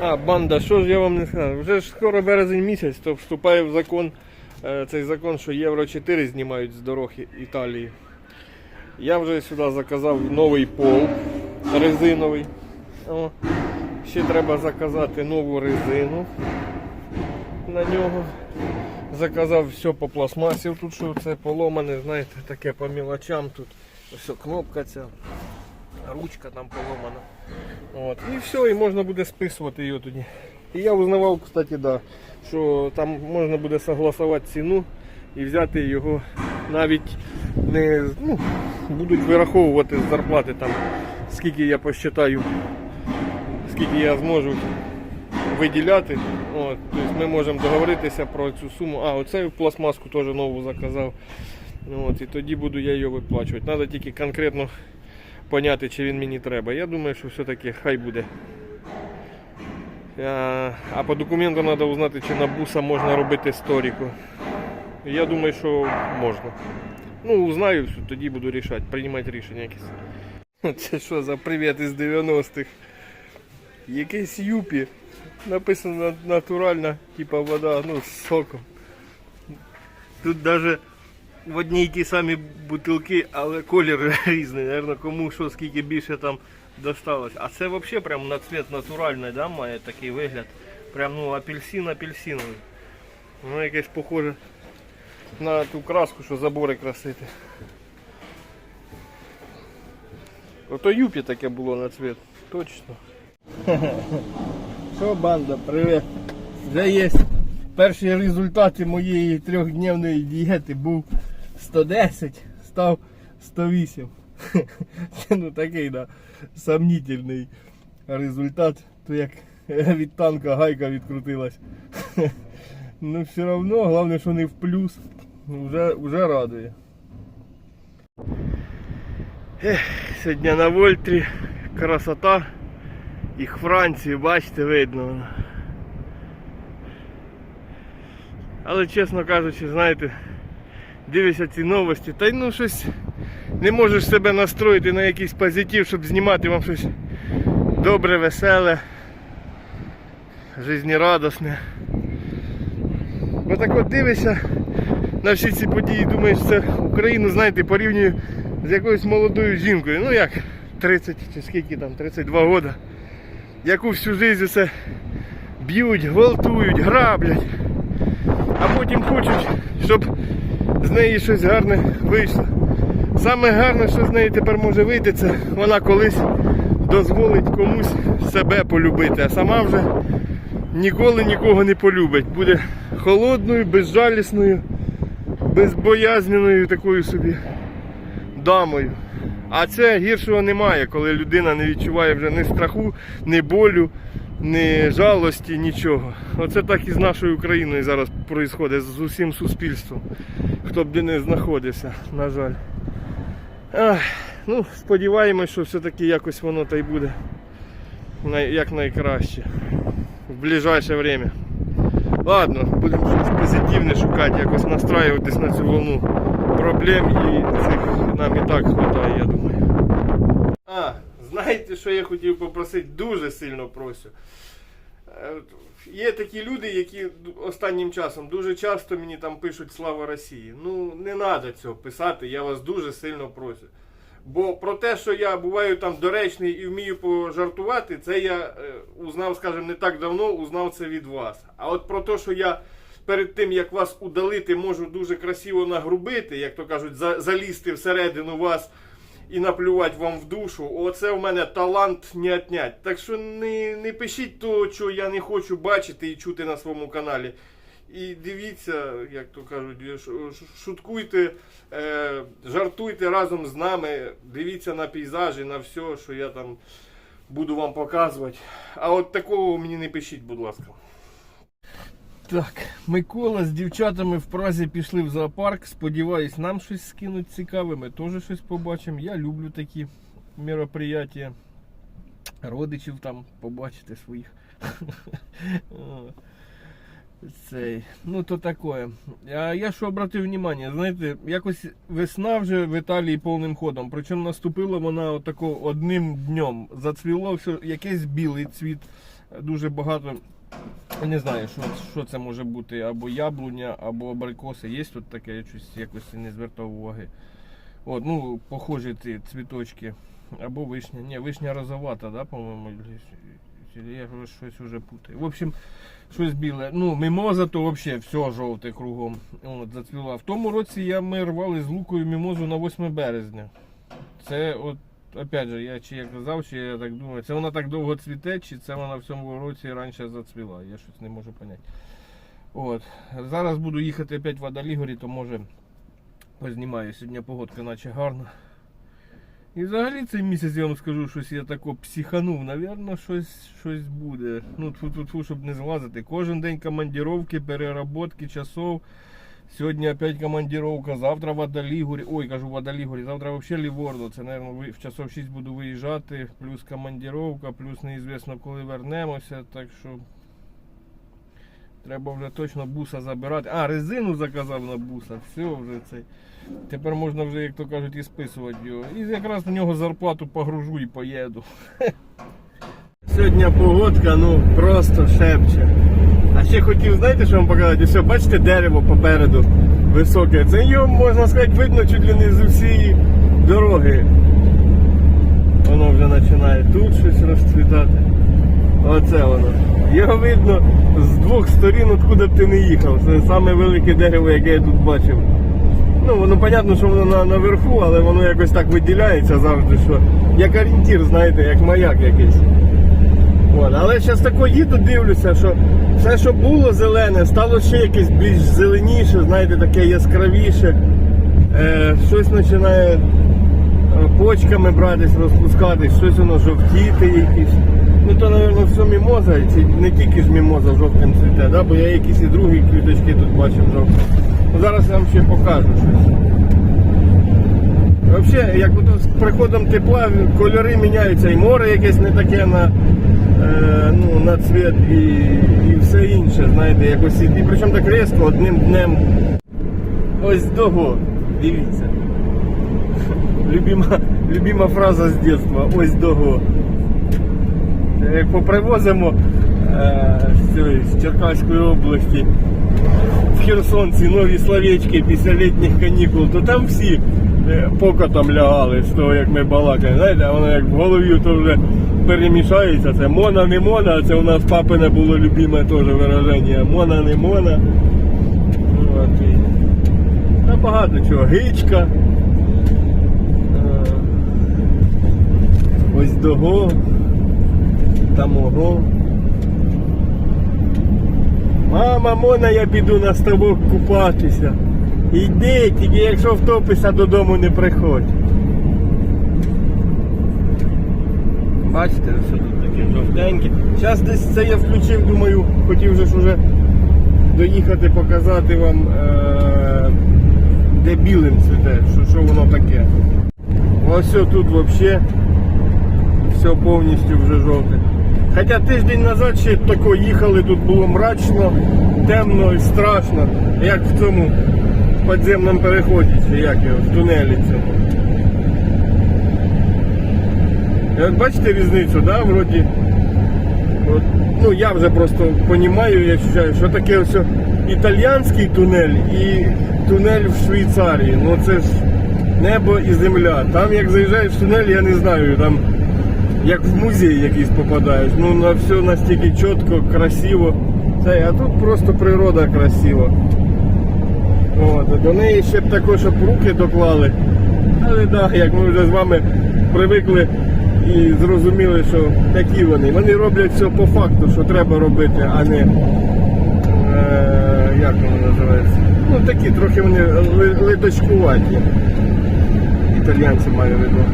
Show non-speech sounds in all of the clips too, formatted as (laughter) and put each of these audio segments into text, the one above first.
А, банда, що ж я вам не сказав? Вже ж скоро березень місяць, то вступає в закон, е, цей закон, що Євро 4 знімають з дорог Італії. Я вже сюди заказав новий пол резиновий. О, ще треба заказати нову резину на нього. Заказав все по пластмасі, тут що це поломане, знаєте, таке по мілочам тут. Ось кнопка ця, ручка там поломана. От. І все, і можна буде списувати його тоді. І я узнавав, кстати, да, що там можна буде согласувати ціну і взяти його навіть не ну, будуть вираховувати з зарплати там, скільки я посчитаю, скільки я зможу виділяти. От, тобто ми можемо договоритися про цю суму. А, оцей пластмаску теж нову заказав. От, і тоді буду я її виплачувати. Треба тільки конкретно поняти, чи він мені треба. Я думаю, що все-таки хай буде. А, по документу треба узнати, чи на буса можна робити сторіку. Я думаю, що можна. Ну, узнаю, тоді буду рішати, приймати рішення якесь. (laughs) Це що за привіт із 90-х? Якийсь юпі. Написано натуральна, типа вода, ну, з соком. Тут навіть в одній й ті самі бутилки, але колір (laughs) різний. Наверно, кому що скільки більше там досталось. А це взагалі прям на цвіт натуральний, да, має такий вигляд. Прям ну апельсин апельсиновий. Воно якесь похоже на ту краску, що забори красити. Ото юпі таке було на цвіт. Точно. Що банда, привіт. Вже є перші результати моєї трьохдневної дієти був 110, став 108. (laughs) Це ну такий да, сомнительний результат. То як від танка гайка відкрутилась. (laughs) Ну все одно, головне, що не в плюс. Вже, вже радує. Ех, сьогодні на Вольтрі красота. Їх Франції, бачите, видно. Але чесно кажучи, знаєте, дивишся ці новості, та й ну щось не можеш себе настроїти на якийсь позитив, щоб знімати вам щось добре, веселе, жизнерадосне. Бо так от дивишся на всі ці події, думаєш, це Україну, знаєте, порівнює з якоюсь молодою жінкою. Ну як 30 чи скільки там, 32 роки яку всю життя це б'ють, гвалтують, граблять, а потім хочуть, щоб з неї щось гарне вийшло. Саме гарне, що з неї тепер може вийти, це вона колись дозволить комусь себе полюбити, а сама вже ніколи нікого не полюбить. Буде холодною, безжалісною, безбоязненою такою собі дамою. А це гіршого немає, коли людина не відчуває вже ні страху, ні болю, ні жалості, нічого. Оце так і з нашою Україною зараз відбувається, з усім суспільством. Хто б де не знаходився, на жаль. Ах, ну, сподіваємось, що все-таки якось воно та й буде як найкраще в ближайше время. Ладно, будемо щось позитивне шукати, якось настраюватись на цю волну проблем і цих нам і так вистачає, я думаю. А, знаєте, що я хотів попросити? Дуже сильно просю. Е, Є такі люди, які останнім часом дуже часто мені там пишуть Слава Росії. Ну, не треба цього писати, я вас дуже сильно прошу. Бо про те, що я буваю там доречний і вмію пожартувати, це я е, узнав, скажімо, не так давно, узнав це від вас. А от про те, що я перед тим, як вас удалити, можу дуже красиво нагрубити, як то кажуть, за- залізти всередину вас і наплювати вам в душу, оце в мене талант не отнять. Так що не, не пишіть того, що я не хочу бачити і чути на своєму каналі. І дивіться, як то кажуть, ш- шуткуйте, е, жартуйте разом з нами, дивіться на пейзажі, на все, що я там буду вам показувати. А от такого мені не пишіть, будь ласка. Так, Микола з дівчатами в Празі пішли в зоопарк. Сподіваюсь, нам щось скинуть цікаве, ми теж щось побачимо. Я люблю такі мероприятия. Родичів там побачити своїх. (laughs) Цей. Ну то таке. А я що обратив внимание, знаєте, якось весна вже в Італії повним ходом. Причому наступила вона отако одним днем. Зацвіло все, якийсь білий цвіт. Дуже багато. Не знаю, що, що це може бути, або яблуня, або абрикоси. Є тут таке, я щось якось не звертав уваги. От, ну, похожі ці цвіточки. Або вишня. Ні, вишня розовата, да, по-моєму. Я щось уже путаю. В общем, щось біле. Ну, мімоза то взагалі все жовте кругом. От, зацвіла. В тому році я, ми рвали з лукою мімозу на 8 березня. Це от, опять же, я чи я казав, чи я так думаю, це вона так довго цвіте, чи це вона в цьому році раніше зацвіла. Я щось не можу зрозуміти. От. Зараз буду їхати опять в Адалігорі, то може познімаю. Сьогодні погодка наче гарна. І взагалі цей місяць я вам скажу, щось я тако психанув, навірно, щось, щось буде. Ну, -тьфу, щоб не злазити. Кожен день командировки, переработки часов. Сьогодні опять командировка, завтра в Адалігорі. Ой, кажу в Адалігорі, завтра взагалі Лівордо. Це, мабуть, в часов 6 буду виїжджати, плюс командировка, плюс неізвісно коли вернемося. Так що треба вже точно буса забирати. А, резину заказав на буса. Все вже цей. Тепер можна вже, як то кажуть, і списувати його. І якраз на нього зарплату погружу і поїду. (laughs) Сьогодні погодка, ну просто шепче. А ще хотів, знаєте, що вам показати? Все, бачите дерево попереду високе. Це його, можна сказати, видно чуть ли не з усієї дороги. Воно вже починає тут щось розцвітати. Оце воно. Його видно з двох сторін, откуда б ти не їхав. Це саме велике дерево, яке я тут бачив. Ну, воно понятно, що воно на, наверху, але воно якось так виділяється завжди, що як орієнтір, знаєте, як маяк якийсь. От. Але зараз тако їду, дивлюся, що все, що було зелене, стало ще якесь більш зеленіше, знаєте, таке яскравіше. Е, щось починає е, почками братись, розпускатись, щось воно жовтіти якісь. Ну то, мабуть, все мімоза, і не тільки ж мімоза жовтим цвіте, да? бо я якісь і другі квіточки тут бачив жовті. Ну, зараз я вам ще покажу щось. Взагалі, як з приходом тепла кольори міняються, і море якесь не таке на, е, ну, на цвіт і, і все інше, знаєте, якось і, причому так різко одним днем. Ось того, дивіться. (laughs) Любима, любима фраза з дитинства, ось того. Як попривозимо е, з, Черкаської області в Херсонці нові словечки після літніх канікул, то там всі е, покотом лягали з того, як ми балакали. Знаєте, воно як в голові то вже перемішається. Це мона, не мона, це у нас папине було любиме теж вираження. Мона, не мона. Та багато чого. Гичка. Е, Ось дого. Там ого. Мама, Мона, я піду на ставок купатися. Іди, тільки якщо втопишся, додому не приходь. Бачите, що тут таке жовтеньке. Зараз десь це я включив, думаю, хотів же ж уже доїхати показати вам, е- де білим цвіте, що, що воно таке. Ось все тут взагалі все повністю вже жовте. Хоча тиждень назад ще тако їхали, тут було мрачно, темно і страшно, як в цьому підземному переході, як його, в тунелі цьому. І от бачите різницю, да, вроді. От, ну я вже просто розумію, я відчуваю, що таке ось італіянський тунель і тунель в Швейцарії. Ну це ж небо і земля. Там як заїжджаєш в тунель, я не знаю, там як в музей якийсь попадаєш. Ну на все настільки чітко, красиво. Це, а тут просто природа красива. От, до неї ще б також, руки доклали. Але так, як ми вже з вами привикли і зрозуміли, що такі вони. Вони роблять все по факту, що треба робити, а не е, як воно називається. Ну такі трохи вони литочкуваті. Італіянці маю виду.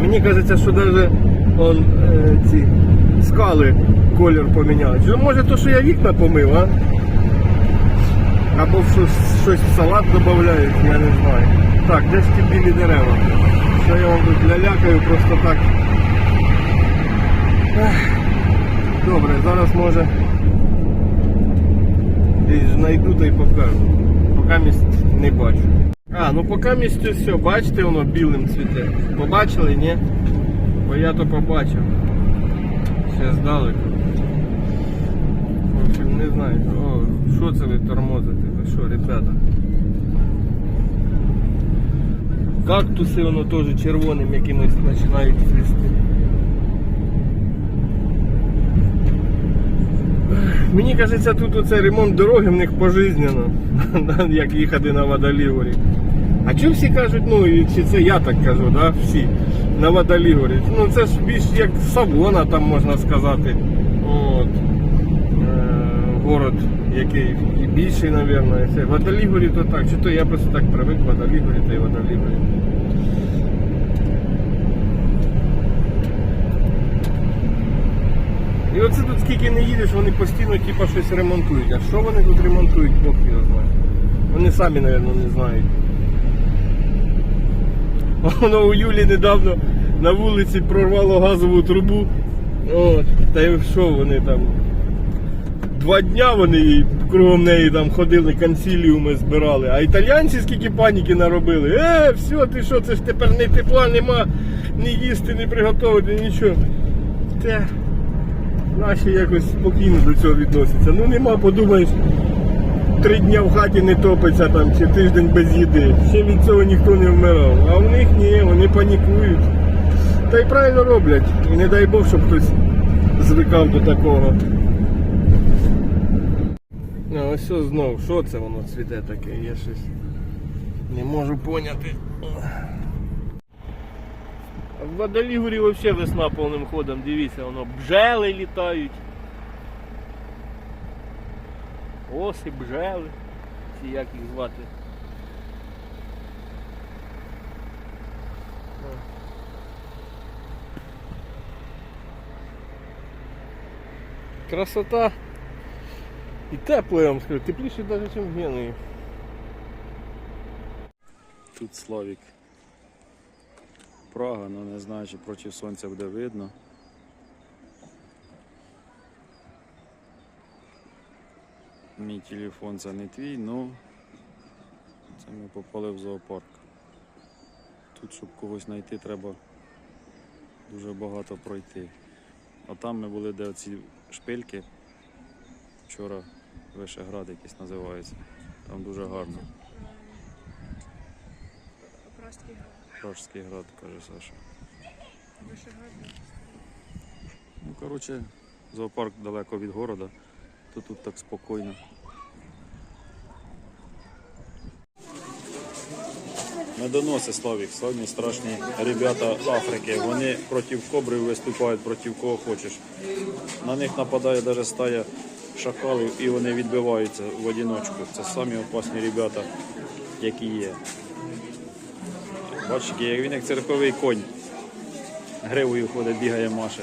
Мені кажеться, що навіть он, е, ці скали колір поміняли. Чи може то, що я вікна помив, а? Або щось, щось в салат додають, я не знаю. Так, де ж ті білі дерева? Що я вам тут лялякаю просто так. Добре, зараз може десь знайду та й покажу. Поки місць не бачу. А, ну поки місцю все, бачите, воно білим цвіте. Побачили, ні? Бо я то побачив. ще здалеку. В общем, не знаю. О, що це ви тормозите? Ви що, ребята? Кактуси воно теж червоним якимось починають цвісти. Мені кажеться, тут оцей ремонт дороги в них пожизненно, (laughs) як їхати на водолігорі. А чому всі кажуть, ну і чи це я так кажу, да, всі на водолігорі? Ну це ж більш як Савона, там можна сказати. От. Е, город який і більший, мабуть. Водолігорі то так. Чи то я просто так привик водолігорі та й водолігорі. І оце тут скільки не їдеш, вони постійно типа щось ремонтують. А що вони тут ремонтують, Бог його знає. Вони самі, мабуть, не знають. Воно у Юлі недавно на вулиці прорвало газову трубу. От, та й що вони там? Два дня вони кругом неї там ходили, консиліуми збирали. А італійці скільки паніки наробили. Е, все, ти що, це ж тепер ні тепла нема, ні їсти, ні приготувати, нічого. Те, наші якось спокійно до цього відносяться. Ну нема, подумаєш, три дня в хаті не топиться там, чи тиждень без їди. Ще від цього ніхто не вмирав. А в них ні, вони панікують. Та й правильно роблять. І не дай Бог, щоб хтось звикав до такого. А, ось що знов, що це воно цвіте таке, я щось не можу поняти. В Водолігурі взагалі весна повним ходом, дивіться, воно бджели літають. Оси, бджели. Ці як їх звати. Красота. І тепло, я вам скажу, тепліше навіть, ніж в Генуї. Тут Славік. Прага, ну не знаю, чи проти сонця буде видно. Мій телефон це не твій, ну це ми попали в зоопарк. Тут, щоб когось знайти, треба дуже багато пройти. А там ми були, де оці шпильки. Вчора Вишеград якийсь називається. Там дуже гарно. Град. Град, каже Саша. Ну, коротше, зоопарк далеко від города, то тут так спокійно. Медоноси Славік, самі страшні ребята Африки. Вони проти кобри виступають, проти кого хочеш. На них нападає навіть стая шакалів і вони відбиваються в одиночку. Це самі опасні ребята, які є. Бачите, він як церковий конь. Гривою ходить, бігає, маше.